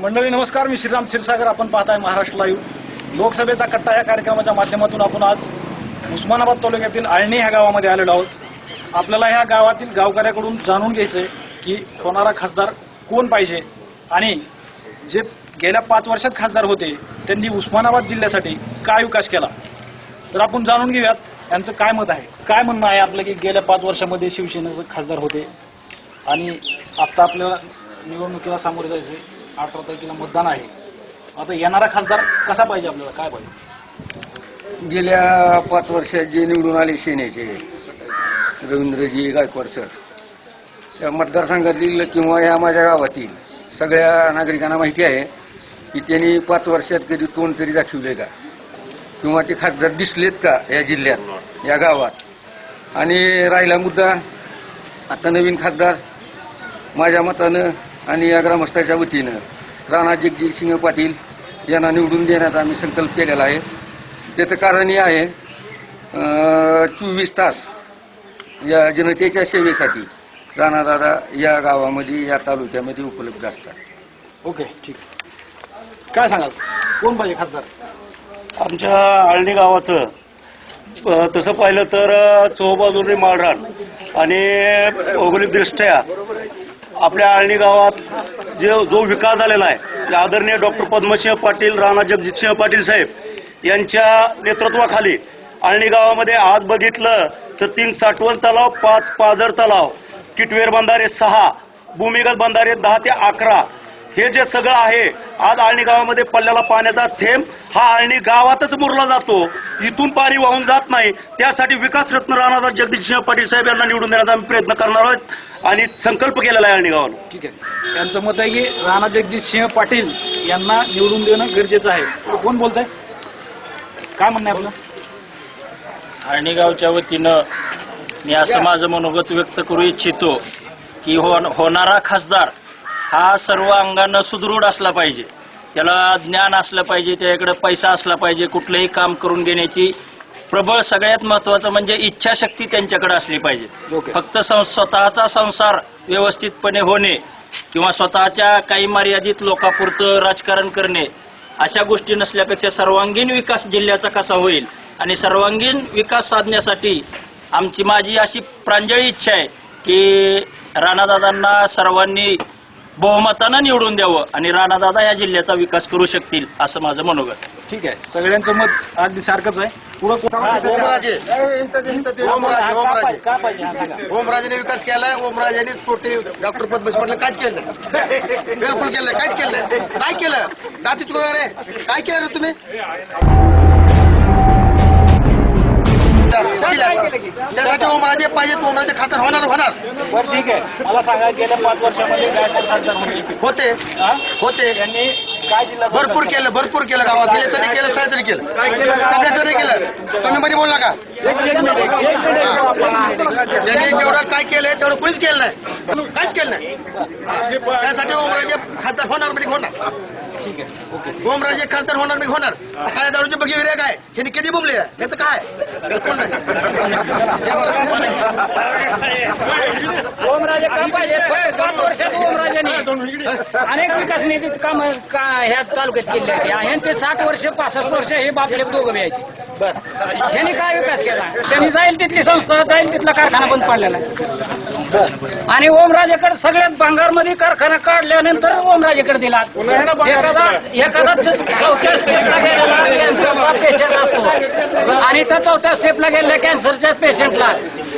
मंडळी नमस्कार. मी श्रीराम क्षीरसागर. आपण पाहताय महाराष्ट्र लाईव्ह लोकसभेचा कट्टा या कार्यक्रमाच्या माध्यमातून आपण आज उस्मानाबाद तालुक्यातील आळणी ह्या गावामध्ये आलेलो आहोत. आपल्याला ह्या गावातील गावकऱ्याकडून जाणून घ्यायचंय की होणारा खासदार कोण पाहिजे आणि जे गेल्या पाच वर्षात खासदार होते त्यांनी उस्मानाबाद जिल्ह्यासाठी काय विकास केला? तर आपण जाणून घेऊयात यांचं काय मत आहे. काय म्हणणं आहे आपलं की गेल्या पाच वर्षामध्ये शिवसेनेचे खासदार होते आणि आता आपल्याला निवडणुकीला सामोरे जायचंय? अठरा तारखेला मतदान आहे. आता येणारा खासदार कसा पाहिजे आपल्याला? काय पाहिजे? गेल्या पाच वर्षात जे निवडून आले सेनेचे रवींद्रजी गायकवाड सर त्या मतदारसंघातील किंवा या माझ्या गावातील सगळ्या नागरिकांना माहिती आहे की त्यांनी पाच वर्षात कधी तोंड तरी दाखवले का? किंवा ते खासदार दिसलेत का या जिल्ह्यात या गावात? आणि राहिला मुद्दा आता नवीन खासदार माझ्या मतानं आणि या ग्रामस्थाच्या वतीनं राणा जगजितसिंह पाटील यांना निवडून देण्याचा आम्ही संकल्प केलेला आहे. त्याचं कारण हे आहे चोवीस तास या जनतेच्या सेवेसाठी राणादादा या गावामध्ये या तालुक्यामध्ये उपलब्ध असतात. ओके ठीक. काय सांगाल? कोण पाहिजे खासदार? आमच्या आळणी गावाचं तसं पाहिलं तर अ, चोबाजूने माळरान आणि भौगोलिकदृष्ट्या आपल्या आळणी गावात जे जो विकास झालेला आहे आदरणीय डॉक्टर पद्मसिंह पाटील राणा जगजितसिंह पाटील साहेब यांच्या नेतृत्वाखाली आळणी गावामध्ये आज बघितलं तर तीन साठवण तलाव पाच पाझर तलाव किटवेर बंधारे सहा भूमिगत बंधारे दहा ते अकरा हे जे सगळं आहे आज आळणी गावामध्ये पडलेला पाण्याचा थेंब हा आळणी गावातच मुरला जातो. इथून पाणी वाहून जात नाही. त्यासाठी विकास रत्न राणा जगदीशसिंह पाटील साहेब यांना निवडून देण्याचा आम्ही प्रयत्न करणार आहोत आणि संकल्प केलेला आहे आळणी गावानं. ठीक आहे. त्यांचं मत आहे की राणा जगजित सिंह पाटील यांना निवडून देणं गरजेचं आहे. कोण बोलतंय? काय म्हणणं आहे आपलं? आर्णीगावच्या वतीनं मी असं माझं मनोगत व्यक्त करू इच्छितो की हो होणारा खासदार हा सर्व अंगानं सुदृढ असला पाहिजे त्याला ज्ञान असलं पाहिजे त्याच्याकडे पैसा असला पाहिजे कुठलंही काम करून घेण्याची प्रबळ सगळ्यात महत्वाचं म्हणजे इच्छाशक्ती त्यांच्याकडे असली पाहिजे ओके. फक्त सं- स्वतःचा संसार व्यवस्थितपणे होणे किंवा स्वतःच्या काही मर्यादित लोकापुरतं राजकारण करणे अशा गोष्टी नसल्यापेक्षा सर्वांगीण विकास जिल्ह्याचा कसा होईल आणि सर्वांगीण विकास साधण्यासाठी आमची माझी अशी प्रांजळी इच्छा आहे की राणादादांना सर्वांनी बहुमतानं निवडून द्यावं आणि राणादादा या जिल्ह्याचा विकास करू शकतील असं माझं मनोगत. ठीक आहे. सगळ्यांचं मत अगदी सारखंच आहे. पुढं कोण- ओमराजे. ओमराजे ओमराजे. काय पाहिजे हा सांगा. ओमराजेने विकास केलाय ओमराजेने टोटे डॉक्टर पद्मश्री पाटील काहीच केलं नाही. बिलकुल केलं नाही, काहीच केलं नाही. काय केलं? दाती चुकवणार रे काय केलं रे तुम्ही? त्यासाठी ओमराजे पाहिजे ओमराजे खातर होणार होणार. बरं ठीक आहे. मला सांगा गेल्या पाच वर्षामध्ये गायकवाड खासदार होते. होते? होते. त्यांनी काय जिल्हा भरपूर केलं? भरपूर केलं गावात. जिल्ह्यासाठी केलं? सगळ्यासाठी केलं. सगळ्यासाठी केलं? तुम्ही मध्ये बोलला का त्यांनी जेवढं काय केलंय तेवढं कुणीच केलं नाही. काहीच केलं नाही. त्यासाठी ओमराजे खासदार होणार म्हणजे होणार. ठीक आहे. ओके. ओमराजे खासदार होणार म्हणजे होणार. काय दारूचे बघी विरे काय? हे किती बोंबले याचं काय? बिलकुल नाही? ओमराजे काम पाहिजे? फक्त पाच वर्षात ओमराजेने अनेक विकास निधीत काम ह्या तालुक्यात केले आहेत. ह्यांचे साठ वर्ष पासष्ट वर्ष हे बापले दोघं बी बर. ह्यांनी काय विकास केला? त्यांनी जाईल तिथली संस्था जाईल तिथला कारखाना बंद पडलेला आहे. आणि ओमराजेकडे सगळ्यात भांगारमध्ये कारखाना काढल्यानंतर ओमराजेकडे दिला. एखादा एखादा चौथ्या स्टेपला गेलेला कॅन्सरचा पेशंट असतो. आणि त्या चौथ्या स्टेपला गेलेल्या कॅन्सरच्या पेशंटला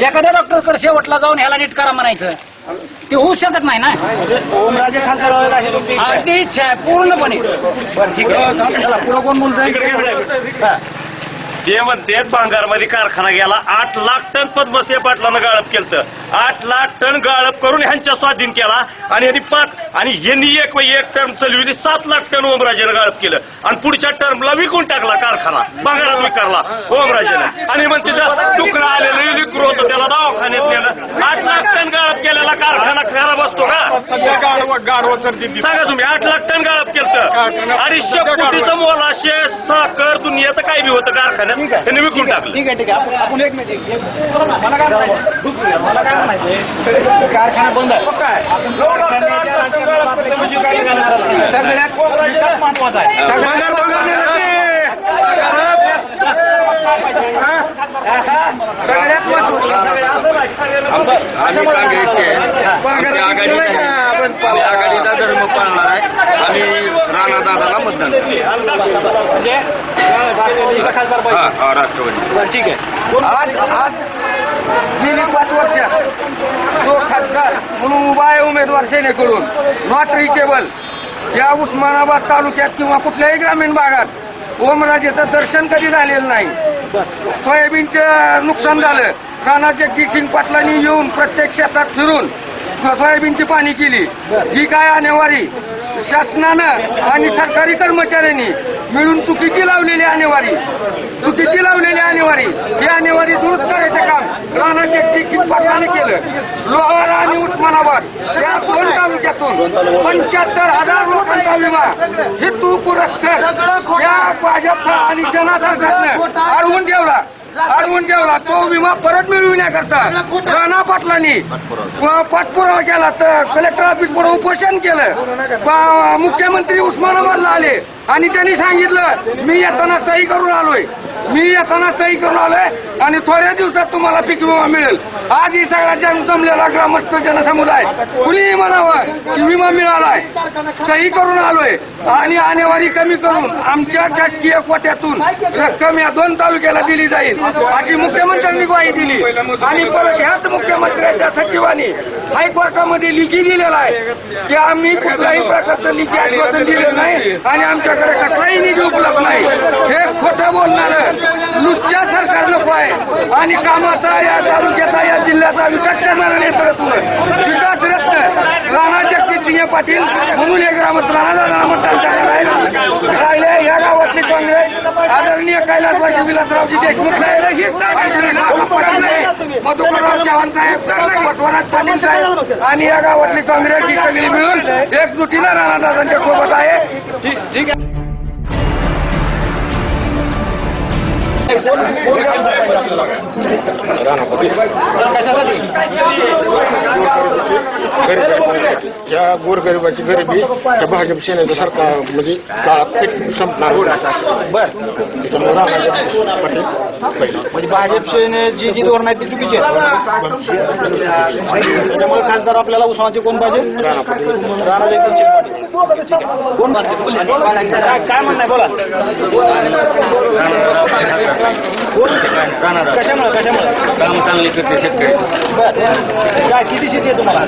एखाद्या डॉक्टरकडे शेवटला जाऊन ह्याला नीट करा म्हणायचं. ते होऊ शकत नाही ना? ओमराजे खासदार व्हायला अशी तुमची इच्छा आहे? अगदी इच्छा आहे पूर्णपणे. बरं ठीक आहे. चला पुढं कोण बोलतंय? हा. ते म्हणते भांगारमध्ये कारखाना गेला आठ लाख टन पद्मसिंह पाटलानं गाळप केलं आठ लाख टन गाळप करून ह्यांच्या स्वाधीन केला आणि यांनी पाच आणि यांनी एक एक टर्म चालविली सात लाख टन ओमराजेनं गाळप केलं. आणि पुढच्या टर्मला विकून टाकला कारखाना भांगारात विकारला ओमराजेनं. आणि म्हणते डुकरा आलेलं लिकरू होतं त्याला दवाखान्यात नेलं. आठ लाख टन गाळप केलेला कारखाना खराब असतो का? सध्या गाडवा चढती सांगा तुम्ही आठ लाख टन गाळप केलं अडीचशे कोटीचं मोलाशे साखर दुनियाचं काय बी होतं कारखान्यात? त्यांनी विकून टाकलं. ठीक आहे ठीक आहे. आपण- आपण एक मिनिट एक- मला काय म्हणायचं? मला काय म्हणायचंय कारखाना बंद आहे. कारखान्याच्या आपल्या. सगळ्यात विकास महत्त्वाचा आहे सगळ्यात सगळ्यात आम्ही काँग्रेसचे आमची आघाडी नाही. आम्ही आघाडीचा धर्म पाळणार आहे आम्ही राणा दादाला मतदान करू. म्हणजे राष्ट्रवादीचा खासदार हा पाहिजे हा राष्ट्रवादी बरं ठीक आहे आज आज गेली पाच वर्षात तो खासदार म्हणून उभा आहे उमेदवार सेनेकडून नॉट रिचेबल या उस्मानाबाद तालुक्यात किंवा कुठल्याही ग्रामीण भागात ओमराजेचं दर्शन कधी झालेलं नाही सोयाबीनचं नुकसान झालं. राणा जगजितसिंग पाटलांनी येऊन प्रत्येक शेतात फिरून सोयाबीनची पाणी केली. जी काय आणेवारी शासनानं आणि सरकारी कर्मचाऱ्यांनी मिळून चुकीची लावलेली आणेवारी चुकीची लावलेली आणेवारी ही आणेवारी दुरुस्त करायचं काम राणा जगजितसिंग पाटलाने केलं. लोहारा आणि उस्मानाबाद या दोन तालुक्यातून पंच्याहत्तर हजार लोकांचा विमा. हे तू पुरस्कार या भाजपचा आणि सेना सरकारनं अडवून ठेवला. अडवून ठेवला. तो विमा परत मिळविण्याकरता राणा पाटलांनी पाठपुरावा केला तर कलेक्टर ऑफिस पुढे उपोषण केलं. मुख्यमंत्री उस्मानाबादला आले. आणि त्यांनी सांगितलं मी येताना सही करून आलोय. मी येताना सही करून आलोय आणि थोड्या दिवसात तुम्हाला पीक विमा मिळेल. आज ही सगळ्या जन जमलेला ग्रामस्थ जनसमुदाय. कुणीही म्हणावं की विमा मिळालाय. सही करून आलोय आणि आणेवारी कमी करून आमच्या शासकीय कोट्यातून रक्कम या दोन तालुक्याला दिली जाईल. अशी मुख्यमंत्र्यांनी ग्वाही दिली. आणि परत ह्याच मुख्यमंत्र्यांच्या सचिवांनी हायकोर्टामध्ये लिखी दिलेला आहे की आम्ही कुठल्याही प्रकारचं लिखी आश्वासन दिलं नाही आणि आमच्याकडे कसलाही निधी उपलब्ध नाही. हे खोटं बोलणारं लुच्च्या सरकार नको आहे. आणि कामाचा या तालुक्याचा या जिल्ह्याचा विकास करणारं नेतृत्व विकास रत्न राणा जगजितसिंह पाटील म्हणून एक ग्रामस्थ राणा मतदान करणार आहेत राहिले या गावातली काँग्रेस आदरणीय कैलासवासी विलासरावजी देशमुख साहेब. पाटील साहेब. मधुकरराव चव्हाण साहेब बसवराज पाटील साहेब आणि या गावातली काँग्रेस ही सगळी मिळून एकजुटीनं राणादादांच्या सोबत आहे. ठीक आहे कशासाठी? गरिबांसाठी या गोरगरिबाची गरिबी त्या भाजप सेनेच्या सरकार म्हणजे काळात पेट संपणार होणार बर. त्याच्यामुळे पाटील पहिले म्हणजे भाजपचे जी जी धोरण आहेत ती चुकीची त्याच्यामुळे खासदार आपल्याला उस्मानाचे कोण पाहिजे? राणा पाटील. राणा पाटील ठीक आहे. कोण काय काय म्हणणं आहे? बोला. चांगले करते शेतकरी. बर. काय किती शेती आहे तुम्हाला?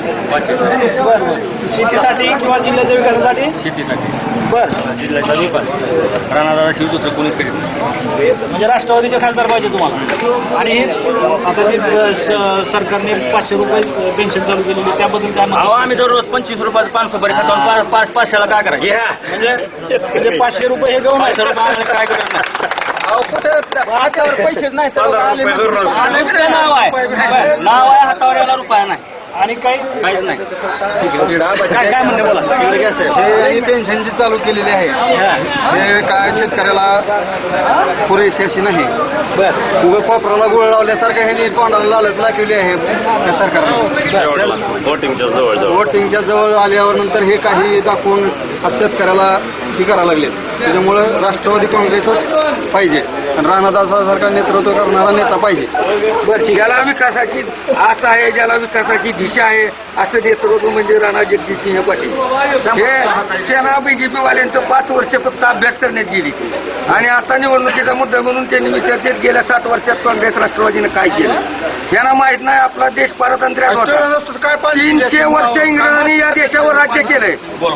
बर बर. शेतीसाठी किंवा जिल्ह्याच्या विकासासाठी? शेतीसाठी. बर. जिल्ह्याचा विकास. राणादादा शिव दुसरं कोणीच करीत नाही म्हणजे राष्ट्रवादीचे खासदार पाहिजे तुम्हाला. आणि हे आता जे अ, स- सरकारने पाचशे रुपये पेन्शन चालू केलेली आहे, त्याबद्दल काय अहो म्हणता? आम्ही दररोज पंचवीस रुपयाचं खातो आणि पाच पाच पाचशेला काय करायचं म्हणजे म्हणजे पाचशे रुपये हे गहू पाचशे नाही. रुपये आम्हाला काय करायचं? हातावर पैसेच नाही तर आले नुसतं नाव आहे. नाव आहे हातावर याला रुपया नाही. आणि काही काहीच नाही. काय काय म्हणणे बोला? हे. पेन्शन जी चालू केलेली आहे. हे काय शेतकऱ्याला पुरेशी अशी नाही. उभं कोपराला गुळ लावल्यासारखं ह्यांनी तोंडाला लालच दाखवली आहे त्या सरकारने. वोटिंगच्या जवळ जवळ. वोटिंगच्या जवळ आल्यावर नंतर हे काही दाखवून शेतकऱ्याला हे करायला लागले त्याच्यामुळं राष्ट्रवादी काँग्रेसच पाहिजे. आणि राणादासासारखा नेतृत्व करणारा नेता पाहिजे. बर ज्याला विकासाची आस आहे ज्याला विकासाची दिशा आहे असं नेतृत्व म्हणजे राणा जगजितसिंह पाटील. हे सेना बीजेपी वाल्यांचं पाच वर्ष फक्त अभ्यास करण्यात गेली. आणि आता निवडणुकीचा मुद्दा म्हणून त्यांनी विचारतात गेल्या साठ वर्षात काँग्रेस राष्ट्रवादीनं काय केलं? यांना माहीत नाही आपला देश पारतंत्र्यात होता. तीनशे वर्ष इंग्रजांनी या देशावर राज्य केलंय.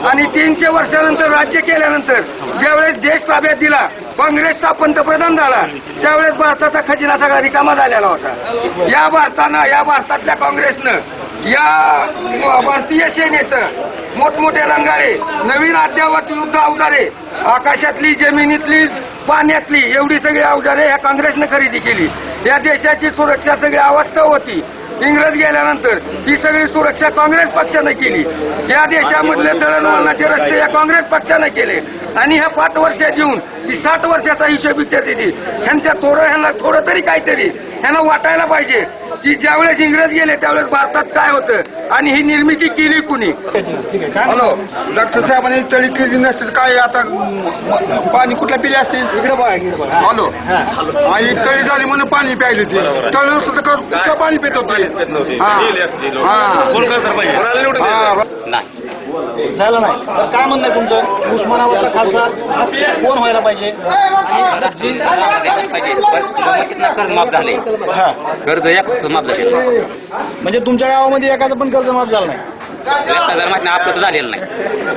आणि तीनशे वर्षानंतर राज्य केल्यानंतर ज्यावेळेस देश ताब्यात दिला काँग्रेसचा पंतप्रधान झाला. त्यावेळेस भारताचा खजिना सगळा रिकामा झालेला होता. या भारतानं या भारतातल्या काँग्रेसनं या भारतीय सेनेचं मोठमोठे रंगाळे नवीन अद्यावत युद्ध अवजारे आकाशातली जमिनीतली पाण्यातली एवढी सगळी अवजारे या काँग्रेसनं खरेदी केली. या देशाची सुरक्षा सगळी अवस्था होती. इंग्रज गेल्यानंतर ही सगळी सुरक्षा काँग्रेस पक्षानं केली. या देशामधले दळणवळणाचे रस्ते या काँग्रेस पक्षानं केले. आणि ह्या पाच वर्षात येऊन ती साठ वर्षाचा हिशोब विचारते ती. ह्यांच्या थोडं ह्यांना थोडं तरी काहीतरी ह्यांना वाटायला पाहिजे. की ज्यावेळेस इंग्रज गेले त्यावेळेस भारतात काय होतं? आणि ही निर्मिती केली कुणी? हॅलो. डॉक्टर साहेबांनी तळी केली नसते तर काय आता पाणी कुठल्या पिले असतील? इकडे बघा इकडे बघा. हॅलो. आणि तळी झाली म्हणून पाणी प्यायले ते. तळी नसतं तर क- कुठलं पाणी पित होते? हा. हा. हा. झालं नाही. तर काय म्हणणं आहे तुमचं? उस्मानाबादचा खासदार कोण व्हायला पाहिजे? कर्ज माफ झाले. हा. कर्ज एक माफ झाले. म्हणजे तुमच्या गावामध्ये एकाचं पण कर्ज माफ झालं नाही. माहिती आपलं तर झालेलं नाही.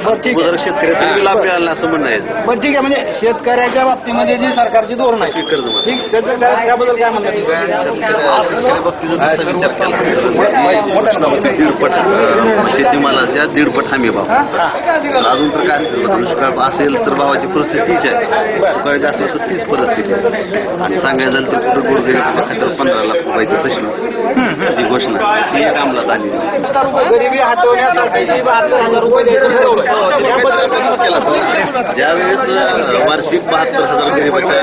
बरं ठीक आहे. शेतकऱ्यातून लाभ मिळाला असं म्हणणं आहे. बरं ठीक आहे. म्हणजे शेतकऱ्याच्या बाबतीमध्ये जी सरकारची धोरण आहे. कर्ज माफ. ठीक त्याचं काय- त्याबद्दल काय म्हणणं तुमचं? शेतकऱ्या बाबतीचा तसा विचार केला. तर दीडपट शेतीमालाच्या दीडपट हमी भाव. तर अजून तर काय असतं बघा, दुष्काळ असेल तर भावाची परिस्थिती तीच आहे. सुकाळ असलं तर तीच परिस्थिती आहे. आणि सांगायचं झालं तर कुठं गोरगरिबाच्या खात्यावर पंधरा लाख रुपयाची पैसे ती घोषणा. ती एक अंमलात आली. बहात्तर रुपये गरिबी बहात्तर हजार रुपये द्यायचं ठरवलं केला असेल ज्यावेळेस वार्षिक बहात्तर हजार गरिबाच्या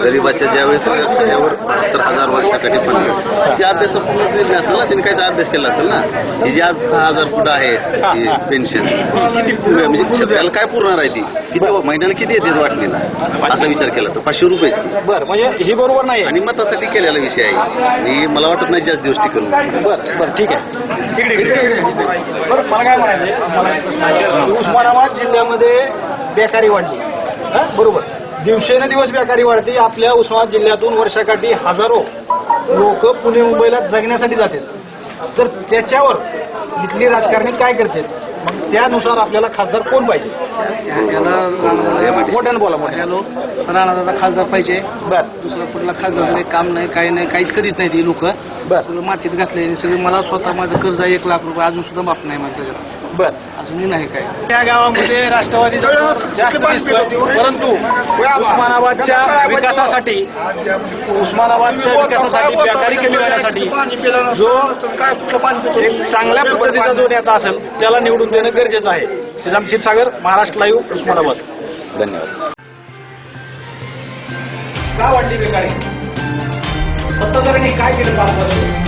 गरीबाच्या गरिबाच्या ज्यावेळेस खात्यावर बहात्तर हजार वर्षासाठी पण त्या अभ्यासापूर्णच निर्णय असेल ना त्यांनी काहीतरी अभ्यास केला असेल ना ही जी आज सहा हजार कुठं आहे ती पेन्शन किती म्हणजे शेतकऱ्याला काय पुरणार आहे ती किती महिन्याला किती येते वाटणीला असा विचार केला तर पाचशे रुपयेच बरं म्हणजे ही बरोबर नाही आणि मतासाठी केलेला विषय आहे आणि मला वाटत नाही जास्त दिवस टिकून बरं बरं ठीक आहे बरं मला काय म्हणायचं उस्मानाबाद जिल्ह्यामध्ये बेकारी वाढली. हा? बरोबर. दिवसेंदिवस बेकारी वाढते. आपल्या उस्मानाबाद जिल्ह्यातून वर्षाकाठी हजारो लोक पुणे मुंबईला जगण्यासाठी जातात. तर त्याच्यावर इथली राजकारणी काय करतात? त्यानुसार आपल्याला खासदार कोण पाहिजे? मोठ्यानं बोला मोठ्या हॅलो. राणादादा खासदार पाहिजे. बरं. दुसरं कुठला खासदार काही काम नाही काही नाही काहीच करीत नाही ती लोक. बर. सगळं मातीत घातले आणि सगळं मला स्वतः माझं कर्ज आहे एक लाख रुपये अजून सुद्धा माफ नाही माझं त्याच्यात बरं. अजूनही नाही काय त्या गावामध्ये राष्ट्रवादीचा जोर जास्त दिसतो परंतु उस्मानाबादच्या विकासासाठी उस्मानाबादच्या विकासासाठी बेकारी कमी करण्यासाठी जो काय कुठलं पाणी पितो? एक चांगल्या पद्धतीचा जो नेता असेल त्याला निवडून देणं गरजेचं आहे. श्रीराम क्षीरसागर महाराष्ट्र लाईव्ह उस्मानाबाद. धन्यवाद. का वाढली बेकारी? सत्ताधाऱ्यांनी काय केलं पाच वर्ष?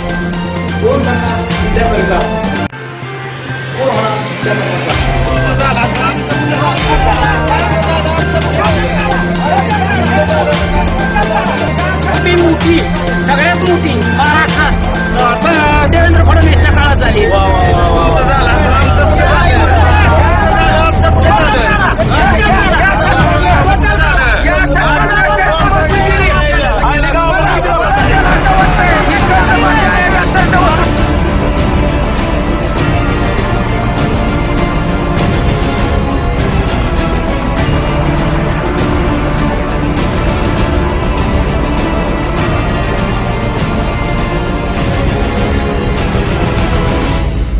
मोठी सगळ्यात मोठी महाराष्ट्रात देवेंद्र फडणवीसच्या काळात झाली.